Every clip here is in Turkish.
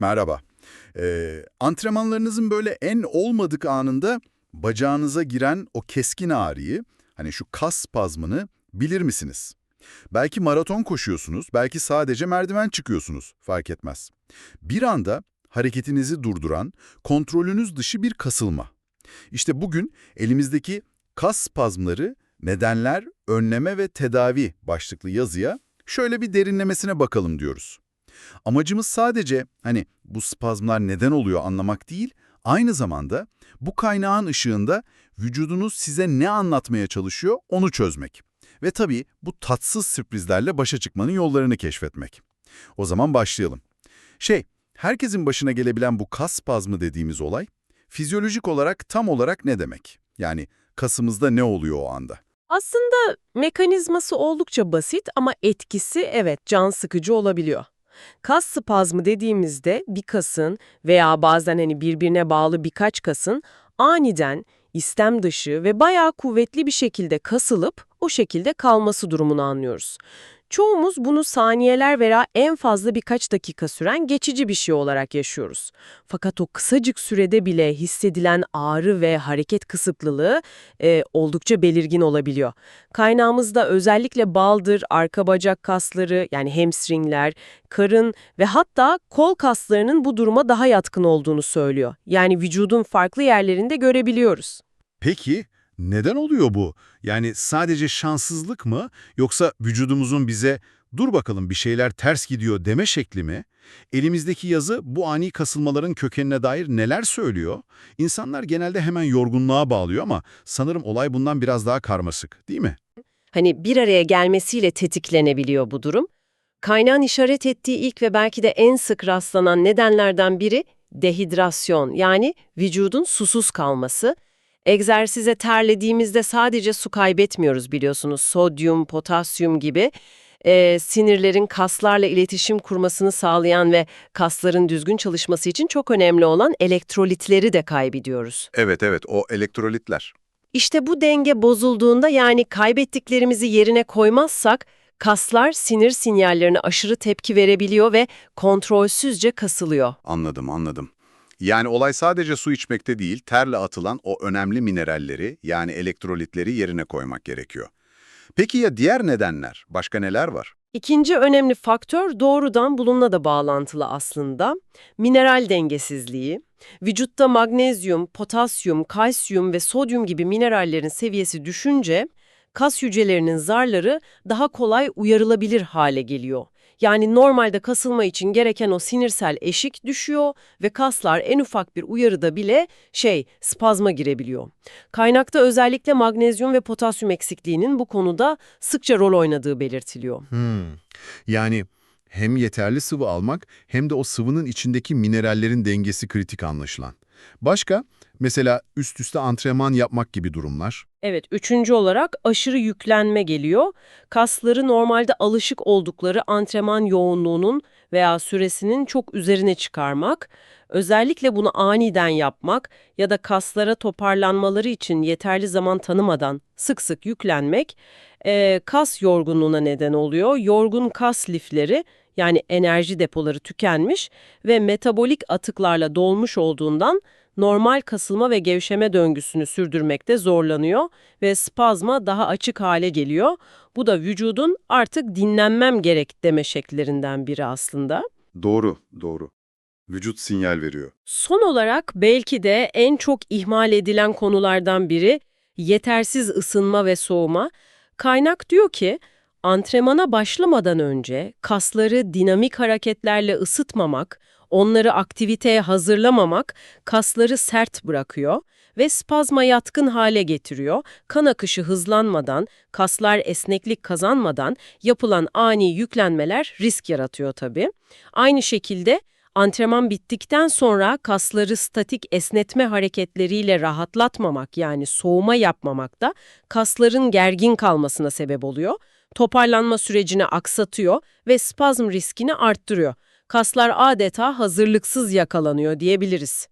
Merhaba. Ee, antrenmanlarınızın böyle en olmadık anında bacağınıza giren o keskin ağrıyı, hani şu kas spazmını bilir misiniz? Belki maraton koşuyorsunuz, belki sadece merdiven çıkıyorsunuz, fark etmez. Bir anda hareketinizi durduran, kontrolünüz dışı bir kasılma. İşte bugün elimizdeki kas spazmları, nedenler, önleme ve tedavi başlıklı yazıya şöyle bir derinlemesine bakalım diyoruz. Amacımız sadece hani bu spazmlar neden oluyor anlamak değil, aynı zamanda bu kaynağın ışığında vücudunuz size ne anlatmaya çalışıyor onu çözmek. Ve tabii bu tatsız sürprizlerle başa çıkmanın yollarını keşfetmek. O zaman başlayalım. Şey, herkesin başına gelebilen bu kas spazmı dediğimiz olay, fizyolojik olarak tam olarak ne demek? Yani kasımızda ne oluyor o anda? Aslında mekanizması oldukça basit ama etkisi evet can sıkıcı olabiliyor. Kas spazmı dediğimizde bir kasın veya bazen hani birbirine bağlı birkaç kasın aniden istem dışı ve bayağı kuvvetli bir şekilde kasılıp o şekilde kalması durumunu anlıyoruz. Çoğumuz bunu saniyeler veya en fazla birkaç dakika süren geçici bir şey olarak yaşıyoruz. Fakat o kısacık sürede bile hissedilen ağrı ve hareket kısıtlılığı e, oldukça belirgin olabiliyor. Kaynağımızda özellikle baldır, arka bacak kasları yani hamstringler, karın ve hatta kol kaslarının bu duruma daha yatkın olduğunu söylüyor. Yani vücudun farklı yerlerinde görebiliyoruz. Peki neden oluyor bu? Yani sadece şanssızlık mı yoksa vücudumuzun bize dur bakalım bir şeyler ters gidiyor deme şekli mi? Elimizdeki yazı bu ani kasılmaların kökenine dair neler söylüyor? İnsanlar genelde hemen yorgunluğa bağlıyor ama sanırım olay bundan biraz daha karmaşık değil mi? Hani bir araya gelmesiyle tetiklenebiliyor bu durum. Kaynağın işaret ettiği ilk ve belki de en sık rastlanan nedenlerden biri dehidrasyon yani vücudun susuz kalması. Egzersize terlediğimizde sadece su kaybetmiyoruz biliyorsunuz. Sodyum, potasyum gibi e, sinirlerin kaslarla iletişim kurmasını sağlayan ve kasların düzgün çalışması için çok önemli olan elektrolitleri de kaybediyoruz. Evet evet o elektrolitler. İşte bu denge bozulduğunda yani kaybettiklerimizi yerine koymazsak kaslar sinir sinyallerine aşırı tepki verebiliyor ve kontrolsüzce kasılıyor. Anladım anladım. Yani olay sadece su içmekte değil, terle atılan o önemli mineralleri yani elektrolitleri yerine koymak gerekiyor. Peki ya diğer nedenler? Başka neler var? İkinci önemli faktör doğrudan bununla da bağlantılı aslında. Mineral dengesizliği. Vücutta magnezyum, potasyum, kalsiyum ve sodyum gibi minerallerin seviyesi düşünce kas hücrelerinin zarları daha kolay uyarılabilir hale geliyor. Yani normalde kasılma için gereken o sinirsel eşik düşüyor ve kaslar en ufak bir uyarıda bile şey spazma girebiliyor. Kaynakta özellikle magnezyum ve potasyum eksikliğinin bu konuda sıkça rol oynadığı belirtiliyor. Hmm. Yani hem yeterli sıvı almak hem de o sıvının içindeki minerallerin dengesi kritik anlaşılan. Başka? Mesela üst üste antrenman yapmak gibi durumlar. Evet, üçüncü olarak aşırı yüklenme geliyor. Kasları normalde alışık oldukları antrenman yoğunluğunun veya süresinin çok üzerine çıkarmak, özellikle bunu aniden yapmak ya da kaslara toparlanmaları için yeterli zaman tanımadan sık sık yüklenmek, eee, kas yorgunluğuna neden oluyor. Yorgun kas lifleri yani enerji depoları tükenmiş ve metabolik atıklarla dolmuş olduğundan normal kasılma ve gevşeme döngüsünü sürdürmekte zorlanıyor ve spazma daha açık hale geliyor. Bu da vücudun artık dinlenmem gerek deme şekillerinden biri aslında. Doğru, doğru. Vücut sinyal veriyor. Son olarak belki de en çok ihmal edilen konulardan biri yetersiz ısınma ve soğuma. Kaynak diyor ki antrenmana başlamadan önce kasları dinamik hareketlerle ısıtmamak, onları aktiviteye hazırlamamak kasları sert bırakıyor ve spazma yatkın hale getiriyor. Kan akışı hızlanmadan, kaslar esneklik kazanmadan yapılan ani yüklenmeler risk yaratıyor tabii. Aynı şekilde antrenman bittikten sonra kasları statik esnetme hareketleriyle rahatlatmamak yani soğuma yapmamak da kasların gergin kalmasına sebep oluyor. Toparlanma sürecini aksatıyor ve spazm riskini arttırıyor. Kaslar adeta hazırlıksız yakalanıyor diyebiliriz.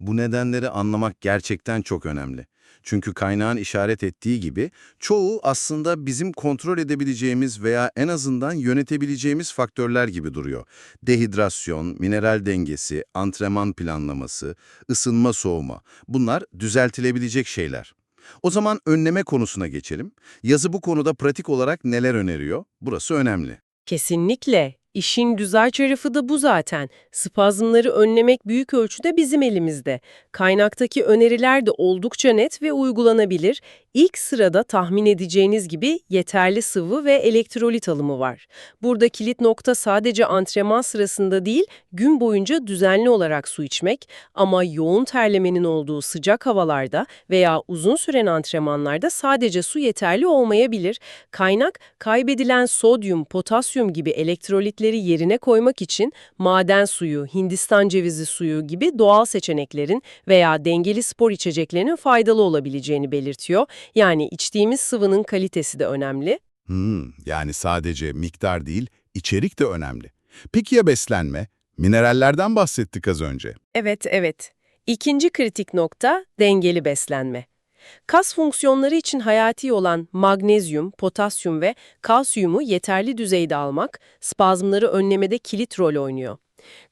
Bu nedenleri anlamak gerçekten çok önemli. Çünkü kaynağın işaret ettiği gibi çoğu aslında bizim kontrol edebileceğimiz veya en azından yönetebileceğimiz faktörler gibi duruyor. Dehidrasyon, mineral dengesi, antrenman planlaması, ısınma soğuma bunlar düzeltilebilecek şeyler. O zaman önleme konusuna geçelim. Yazı bu konuda pratik olarak neler öneriyor? Burası önemli. Kesinlikle. İşin güzel tarafı da bu zaten. Spazmları önlemek büyük ölçüde bizim elimizde. Kaynaktaki öneriler de oldukça net ve uygulanabilir. İlk sırada tahmin edeceğiniz gibi yeterli sıvı ve elektrolit alımı var. Burada kilit nokta sadece antrenman sırasında değil, gün boyunca düzenli olarak su içmek ama yoğun terlemenin olduğu sıcak havalarda veya uzun süren antrenmanlarda sadece su yeterli olmayabilir. Kaynak, kaybedilen sodyum, potasyum gibi elektrolitleri yerine koymak için maden suyu, Hindistan cevizi suyu gibi doğal seçeneklerin veya dengeli spor içeceklerinin faydalı olabileceğini belirtiyor. Yani içtiğimiz sıvının kalitesi de önemli. Hmm, yani sadece miktar değil, içerik de önemli. Peki ya beslenme? Minerallerden bahsettik az önce. Evet, evet. İkinci kritik nokta dengeli beslenme. Kas fonksiyonları için hayati olan magnezyum, potasyum ve kalsiyumu yeterli düzeyde almak, spazmları önlemede kilit rol oynuyor.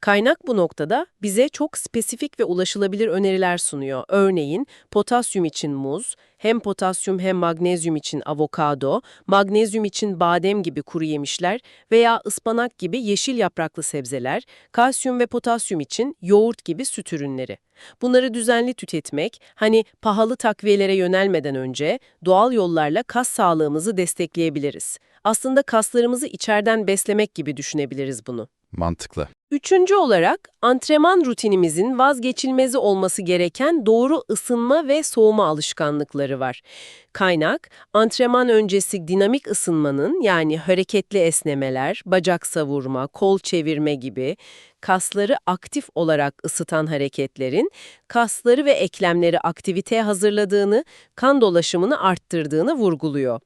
Kaynak bu noktada bize çok spesifik ve ulaşılabilir öneriler sunuyor. Örneğin potasyum için muz, hem potasyum hem magnezyum için avokado, magnezyum için badem gibi kuru yemişler veya ıspanak gibi yeşil yapraklı sebzeler, kalsiyum ve potasyum için yoğurt gibi süt ürünleri. Bunları düzenli tüketmek, hani pahalı takviyelere yönelmeden önce doğal yollarla kas sağlığımızı destekleyebiliriz. Aslında kaslarımızı içeriden beslemek gibi düşünebiliriz bunu. Mantıklı. Üçüncü olarak antrenman rutinimizin vazgeçilmezi olması gereken doğru ısınma ve soğuma alışkanlıkları var. Kaynak, antrenman öncesi dinamik ısınmanın yani hareketli esnemeler, bacak savurma, kol çevirme gibi kasları aktif olarak ısıtan hareketlerin kasları ve eklemleri aktiviteye hazırladığını, kan dolaşımını arttırdığını vurguluyor.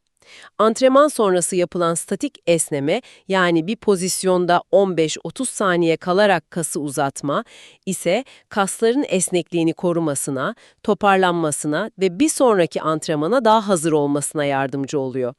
Antrenman sonrası yapılan statik esneme yani bir pozisyonda 15-30 saniye kalarak kası uzatma ise kasların esnekliğini korumasına, toparlanmasına ve bir sonraki antrenmana daha hazır olmasına yardımcı oluyor.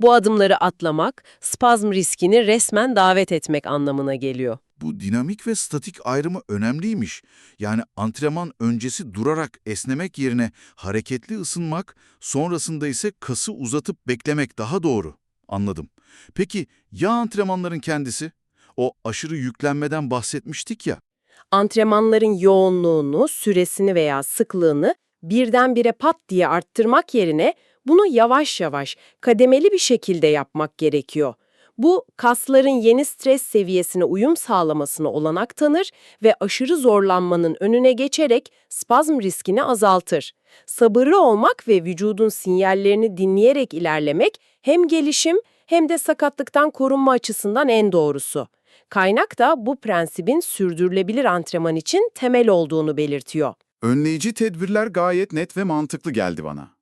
Bu adımları atlamak, spazm riskini resmen davet etmek anlamına geliyor. Bu dinamik ve statik ayrımı önemliymiş. Yani antrenman öncesi durarak esnemek yerine hareketli ısınmak, sonrasında ise kası uzatıp beklemek daha doğru. Anladım. Peki ya antrenmanların kendisi? O aşırı yüklenmeden bahsetmiştik ya. Antrenmanların yoğunluğunu, süresini veya sıklığını birdenbire pat diye arttırmak yerine bunu yavaş yavaş, kademeli bir şekilde yapmak gerekiyor. Bu, kasların yeni stres seviyesine uyum sağlamasına olanak tanır ve aşırı zorlanmanın önüne geçerek spazm riskini azaltır. Sabırlı olmak ve vücudun sinyallerini dinleyerek ilerlemek hem gelişim hem de sakatlıktan korunma açısından en doğrusu. Kaynak da bu prensibin sürdürülebilir antrenman için temel olduğunu belirtiyor. Önleyici tedbirler gayet net ve mantıklı geldi bana.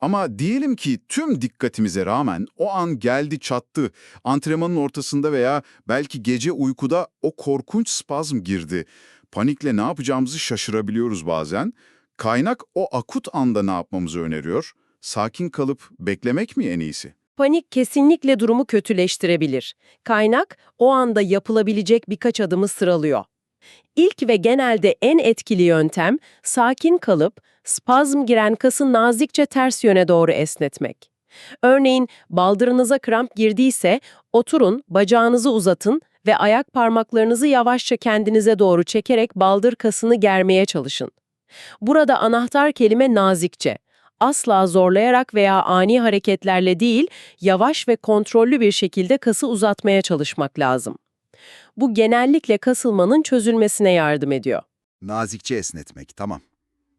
Ama diyelim ki tüm dikkatimize rağmen o an geldi çattı, antrenmanın ortasında veya belki gece uykuda o korkunç spazm girdi. Panikle ne yapacağımızı şaşırabiliyoruz bazen. Kaynak o akut anda ne yapmamızı öneriyor? Sakin kalıp beklemek mi en iyisi? Panik kesinlikle durumu kötüleştirebilir. Kaynak o anda yapılabilecek birkaç adımı sıralıyor. İlk ve genelde en etkili yöntem sakin kalıp spazm giren kası nazikçe ters yöne doğru esnetmek. Örneğin baldırınıza kramp girdiyse oturun, bacağınızı uzatın ve ayak parmaklarınızı yavaşça kendinize doğru çekerek baldır kasını germeye çalışın. Burada anahtar kelime nazikçe. Asla zorlayarak veya ani hareketlerle değil, yavaş ve kontrollü bir şekilde kası uzatmaya çalışmak lazım. Bu genellikle kasılmanın çözülmesine yardım ediyor. Nazikçe esnetmek, tamam.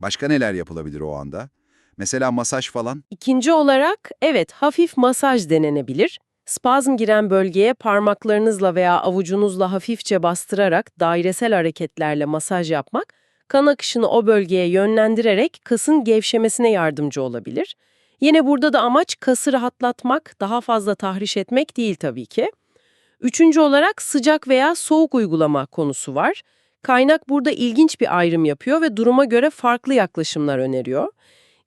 Başka neler yapılabilir o anda? Mesela masaj falan? İkinci olarak, evet hafif masaj denenebilir. Spazm giren bölgeye parmaklarınızla veya avucunuzla hafifçe bastırarak dairesel hareketlerle masaj yapmak, kan akışını o bölgeye yönlendirerek kasın gevşemesine yardımcı olabilir. Yine burada da amaç kası rahatlatmak, daha fazla tahriş etmek değil tabii ki. Üçüncü olarak sıcak veya soğuk uygulama konusu var. Kaynak burada ilginç bir ayrım yapıyor ve duruma göre farklı yaklaşımlar öneriyor.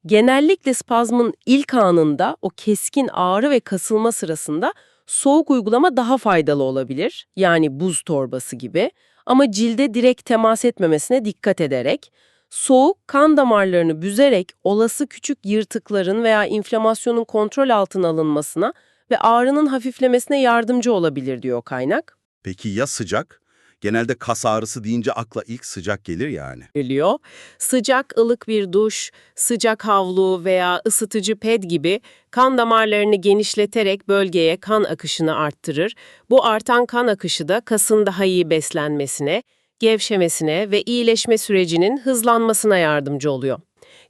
Genellikle spazmın ilk anında o keskin ağrı ve kasılma sırasında soğuk uygulama daha faydalı olabilir. Yani buz torbası gibi. Ama cilde direkt temas etmemesine dikkat ederek, soğuk kan damarlarını büzerek olası küçük yırtıkların veya inflamasyonun kontrol altına alınmasına ve ağrının hafiflemesine yardımcı olabilir diyor kaynak. Peki ya sıcak? Genelde kas ağrısı deyince akla ilk sıcak gelir yani. geliyor. Sıcak ılık bir duş, sıcak havlu veya ısıtıcı ped gibi kan damarlarını genişleterek bölgeye kan akışını arttırır. Bu artan kan akışı da kasın daha iyi beslenmesine, gevşemesine ve iyileşme sürecinin hızlanmasına yardımcı oluyor.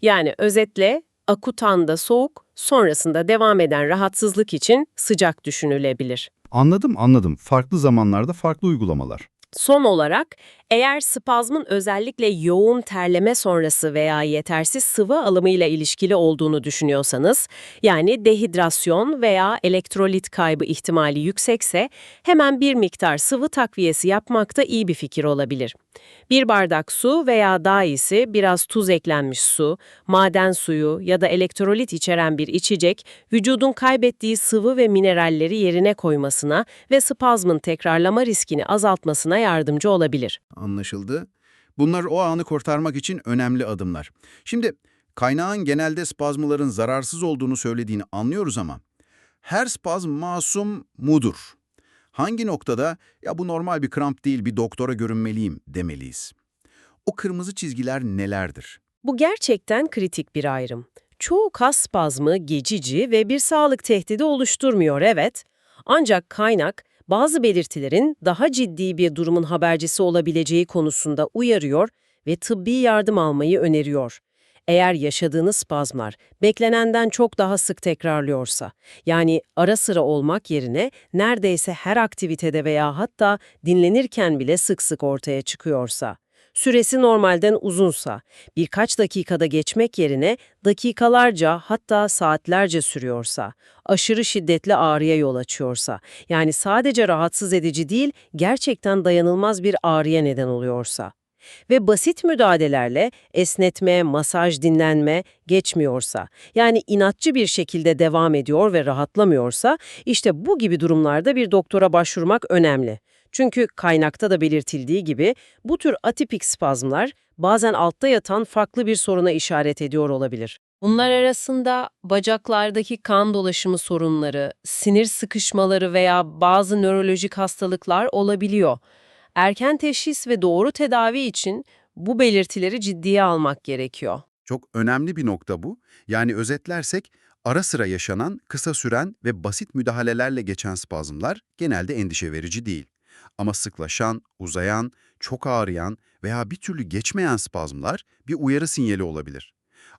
Yani özetle akut anda soğuk, sonrasında devam eden rahatsızlık için sıcak düşünülebilir. Anladım anladım. Farklı zamanlarda farklı uygulamalar. Son olarak, eğer spazmın özellikle yoğun terleme sonrası veya yetersiz sıvı alımıyla ilişkili olduğunu düşünüyorsanız, yani dehidrasyon veya elektrolit kaybı ihtimali yüksekse, hemen bir miktar sıvı takviyesi yapmak da iyi bir fikir olabilir. Bir bardak su veya daha iyisi biraz tuz eklenmiş su, maden suyu ya da elektrolit içeren bir içecek, vücudun kaybettiği sıvı ve mineralleri yerine koymasına ve spazmın tekrarlama riskini azaltmasına yardımcı olabilir. Anlaşıldı. Bunlar o anı kurtarmak için önemli adımlar. Şimdi kaynağın genelde spazmların zararsız olduğunu söylediğini anlıyoruz ama her spazm masum mudur? Hangi noktada ya bu normal bir kramp değil bir doktora görünmeliyim demeliyiz? O kırmızı çizgiler nelerdir? Bu gerçekten kritik bir ayrım. Çoğu kas spazmı geçici ve bir sağlık tehdidi oluşturmuyor evet. Ancak kaynak bazı belirtilerin daha ciddi bir durumun habercisi olabileceği konusunda uyarıyor ve tıbbi yardım almayı öneriyor. Eğer yaşadığınız spazmlar beklenenden çok daha sık tekrarlıyorsa, yani ara sıra olmak yerine neredeyse her aktivitede veya hatta dinlenirken bile sık sık ortaya çıkıyorsa, süresi normalden uzunsa, birkaç dakikada geçmek yerine dakikalarca hatta saatlerce sürüyorsa, aşırı şiddetli ağrıya yol açıyorsa, yani sadece rahatsız edici değil, gerçekten dayanılmaz bir ağrıya neden oluyorsa ve basit müdahalelerle esnetme, masaj, dinlenme geçmiyorsa, yani inatçı bir şekilde devam ediyor ve rahatlamıyorsa, işte bu gibi durumlarda bir doktora başvurmak önemli. Çünkü kaynakta da belirtildiği gibi bu tür atipik spazmlar bazen altta yatan farklı bir soruna işaret ediyor olabilir. Bunlar arasında bacaklardaki kan dolaşımı sorunları, sinir sıkışmaları veya bazı nörolojik hastalıklar olabiliyor. Erken teşhis ve doğru tedavi için bu belirtileri ciddiye almak gerekiyor. Çok önemli bir nokta bu. Yani özetlersek ara sıra yaşanan, kısa süren ve basit müdahalelerle geçen spazmlar genelde endişe verici değil. Ama sıklaşan, uzayan, çok ağrıyan veya bir türlü geçmeyen spazmlar bir uyarı sinyali olabilir.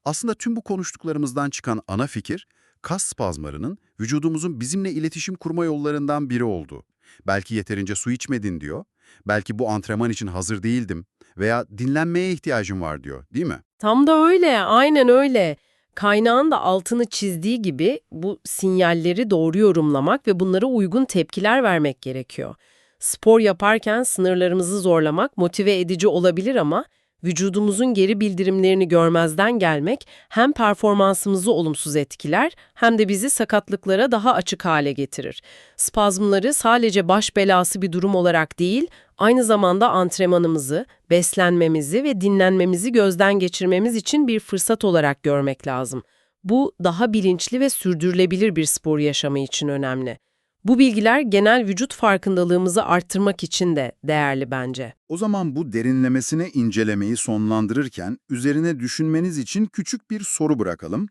Aslında tüm bu konuştuklarımızdan çıkan ana fikir, kas spazmlarının vücudumuzun bizimle iletişim kurma yollarından biri olduğu. Belki yeterince su içmedin diyor, belki bu antrenman için hazır değildim veya dinlenmeye ihtiyacım var diyor, değil mi? Tam da öyle, aynen öyle. Kaynağın da altını çizdiği gibi bu sinyalleri doğru yorumlamak ve bunlara uygun tepkiler vermek gerekiyor. Spor yaparken sınırlarımızı zorlamak motive edici olabilir ama vücudumuzun geri bildirimlerini görmezden gelmek hem performansımızı olumsuz etkiler hem de bizi sakatlıklara daha açık hale getirir. Spazmları sadece baş belası bir durum olarak değil, aynı zamanda antrenmanımızı, beslenmemizi ve dinlenmemizi gözden geçirmemiz için bir fırsat olarak görmek lazım. Bu daha bilinçli ve sürdürülebilir bir spor yaşamı için önemli. Bu bilgiler genel vücut farkındalığımızı arttırmak için de değerli bence. O zaman bu derinlemesine incelemeyi sonlandırırken üzerine düşünmeniz için küçük bir soru bırakalım.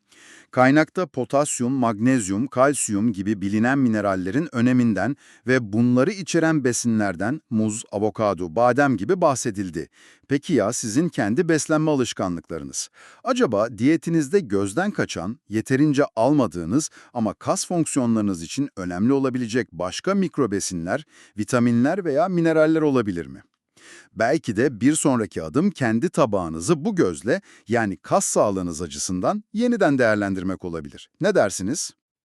Kaynakta potasyum, magnezyum, kalsiyum gibi bilinen minerallerin öneminden ve bunları içeren besinlerden muz, avokado, badem gibi bahsedildi. Peki ya sizin kendi beslenme alışkanlıklarınız? Acaba diyetinizde gözden kaçan, yeterince almadığınız ama kas fonksiyonlarınız için önemli olabilecek başka mikrobesinler, vitaminler veya mineraller olabilir mi? Belki de bir sonraki adım kendi tabağınızı bu gözle yani kas sağlığınız açısından yeniden değerlendirmek olabilir. Ne dersiniz?